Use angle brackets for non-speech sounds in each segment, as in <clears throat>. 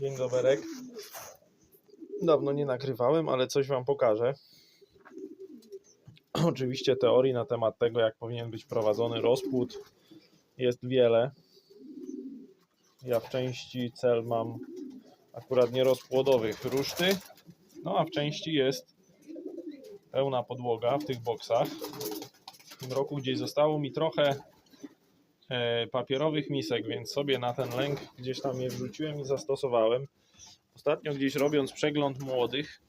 Dzień doberek. Dawno nie nagrywałem, ale coś Wam pokażę. <clears throat> Oczywiście teorii na temat tego, jak powinien być prowadzony rozpłód, jest wiele. Ja w części cel mam akurat nierozpłodowych ruszty, no a w części jest pełna podłoga w tych boksach. W tym roku gdzieś zostało mi trochę papierowych misek, więc sobie na ten lęk gdzieś tam je wrzuciłem i zastosowałem. Ostatnio gdzieś robiąc przegląd młodych,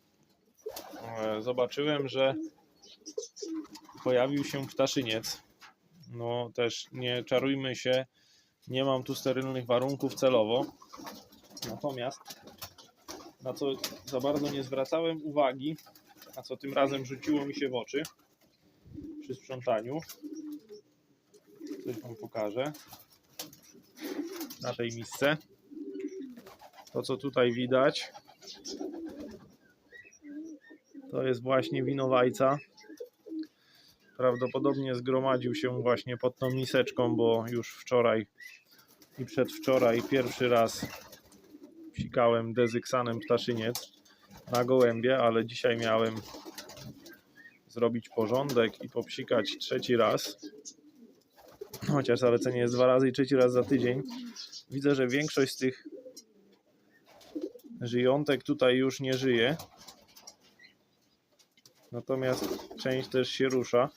e, zobaczyłem, że pojawił się ptaszyniec. No też nie czarujmy się, nie mam tu sterylnych warunków celowo. Natomiast na co za bardzo nie zwracałem uwagi, a co tym razem rzuciło mi się w oczy przy sprzątaniu. Coś Wam pokażę na tej misce. To co tutaj widać to jest właśnie winowajca. Prawdopodobnie zgromadził się właśnie pod tą miseczką, bo już wczoraj i przedwczoraj pierwszy raz psikałem dezyksanem ptaszyniec na gołębie, ale dzisiaj miałem zrobić porządek i popsikać trzeci raz. Chociaż zalecenie jest dwa razy i trzeci raz za tydzień. Widzę, że większość z tych żyjątek tutaj już nie żyje. Natomiast część też się rusza.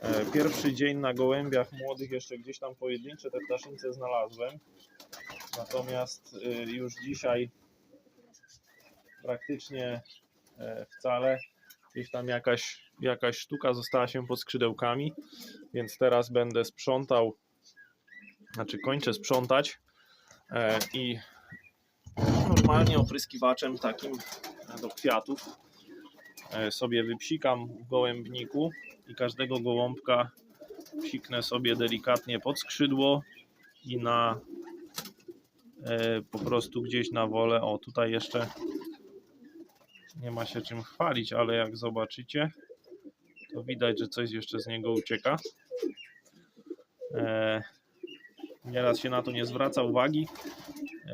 E, Pierwszy dzień na gołębiach młodych jeszcze gdzieś tam pojedyncze te ptaszyńce znalazłem. Natomiast y, już dzisiaj praktycznie e, wcale gdzieś tam jakaś, jakaś sztuka została się pod skrzydełkami, więc teraz będę sprzątał, znaczy kończę sprzątać e, i normalnie opryskiwaczem takim do kwiatów e, sobie wypsikam w gołębniku i każdego gołąbka psiknę sobie delikatnie pod skrzydło i na e, po prostu gdzieś na wolę. O, tutaj jeszcze nie ma się czym chwalić, ale jak zobaczycie, to widać, że coś jeszcze z niego ucieka. E, nieraz się na to nie zwraca uwagi.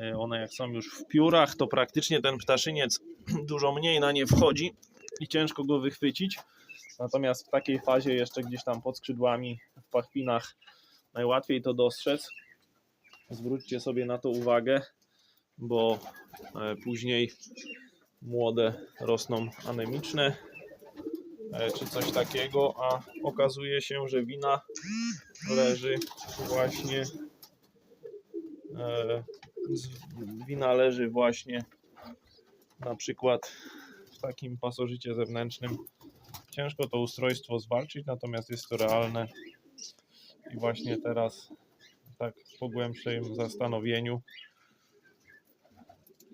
E, one jak są już w piórach, to praktycznie ten ptaszyniec <clears throat> dużo mniej na nie wchodzi i ciężko go wychwycić. Natomiast w takiej fazie jeszcze gdzieś tam pod skrzydłami, w pachwinach najłatwiej to dostrzec. Zwróćcie sobie na to uwagę, bo e, później młode rosną anemiczne e, czy coś takiego, a okazuje się, że wina leży właśnie e, wina leży właśnie na przykład w takim pasożycie zewnętrznym. Ciężko to ustrojstwo zwalczyć, natomiast jest to realne i właśnie teraz tak po głębszym zastanowieniu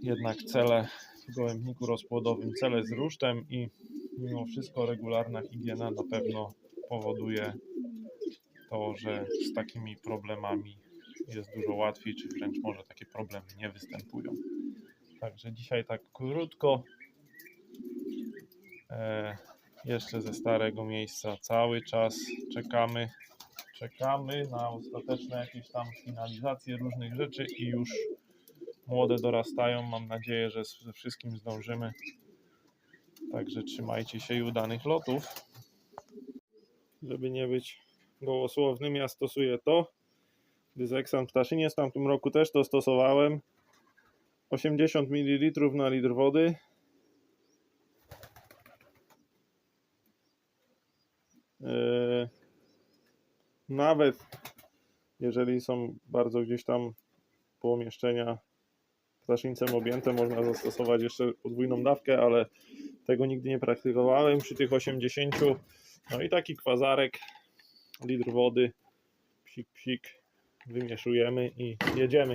jednak cele gołębniku rozpłodowym, cele z rusztem i mimo wszystko regularna higiena na pewno powoduje to, że z takimi problemami jest dużo łatwiej, czy wręcz może takie problemy nie występują. Także dzisiaj tak krótko. E, jeszcze ze starego miejsca cały czas czekamy. Czekamy na ostateczne jakieś tam finalizacje różnych rzeczy i już młode dorastają. Mam nadzieję, że ze wszystkim zdążymy. Także trzymajcie się i udanych lotów. Żeby nie być gołosłownym, ja stosuję to. Dyzeksan ptaszyniec w tamtym roku też to stosowałem. 80 ml na litr wody. Yy, Nawet jeżeli są bardzo gdzieś tam pomieszczenia ptaszyńcem objęte, można zastosować jeszcze podwójną dawkę, ale tego nigdy nie praktykowałem przy tych 80. No i taki kwazarek, litr wody, psik, psik, wymieszujemy i jedziemy.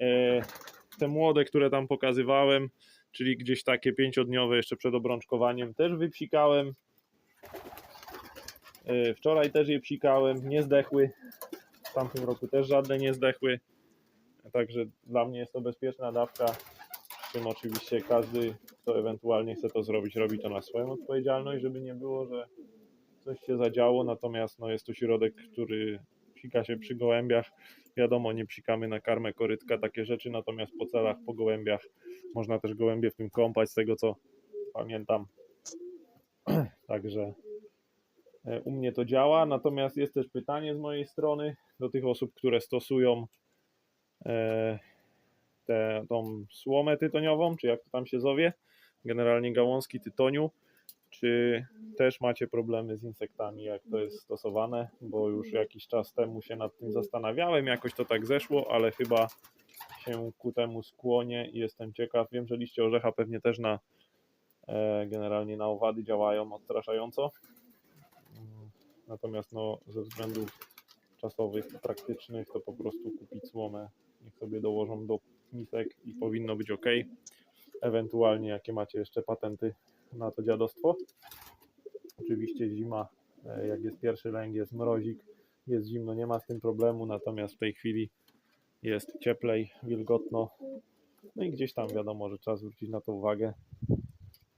E, te młode, które tam pokazywałem, czyli gdzieś takie pięciodniowe jeszcze przed obrączkowaniem, też wypsikałem. E, wczoraj też je psikałem, nie zdechły. W tamtym roku też żadne nie zdechły. Także dla mnie jest to bezpieczna dawka. Z czym oczywiście każdy, kto ewentualnie chce to zrobić, robi to na swoją odpowiedzialność, żeby nie było, że coś się zadziało. Natomiast no, jest to środek, który psika się przy gołębiach. Wiadomo, nie psikamy na karmę korytka, takie rzeczy, natomiast po celach, po gołębiach można też gołębie w tym kąpać, z tego co pamiętam. <clears throat> Także e, u mnie to działa, natomiast jest też pytanie z mojej strony do tych osób, które stosują e, tę tą słomę tytoniową, czy jak to tam się zowie, generalnie gałązki tytoniu, czy też macie problemy z insektami, jak to jest stosowane, bo już jakiś czas temu się nad tym zastanawiałem, jakoś to tak zeszło, ale chyba się ku temu skłonię i jestem ciekaw. Wiem, że liście orzecha pewnie też na e, generalnie na owady działają odstraszająco. Natomiast no, ze względów czasowych, praktycznych, to po prostu kupić słomę, niech sobie dołożą do misek i powinno być ok. Ewentualnie jakie macie jeszcze patenty na to dziadostwo. Oczywiście zima, e, jak jest pierwszy lęk, jest mrozik, jest zimno, nie ma z tym problemu, natomiast w tej chwili jest cieplej, wilgotno. No i gdzieś tam wiadomo, że trzeba zwrócić na to uwagę.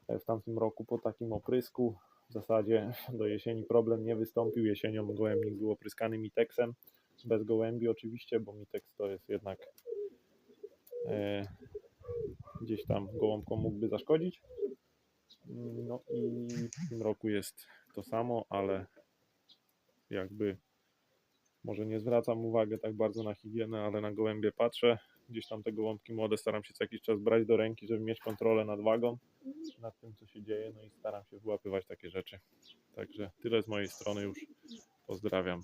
E, W tamtym roku po takim oprysku w zasadzie do jesieni problem nie wystąpił. Jesienią gołębnik był opryskany miteksem, bez gołębi oczywiście, bo miteks to jest jednak e, gdzieś tam gołąbkom mógłby zaszkodzić. No i w tym roku jest to samo, ale jakby może nie zwracam uwagi tak bardzo na higienę, ale na gołębie patrzę. Gdzieś tam te gołąbki młode staram się co jakiś czas brać do ręki, żeby mieć kontrolę nad wagą, nad tym co się dzieje, no i staram się wyłapywać takie rzeczy. Także tyle z mojej strony już. Pozdrawiam.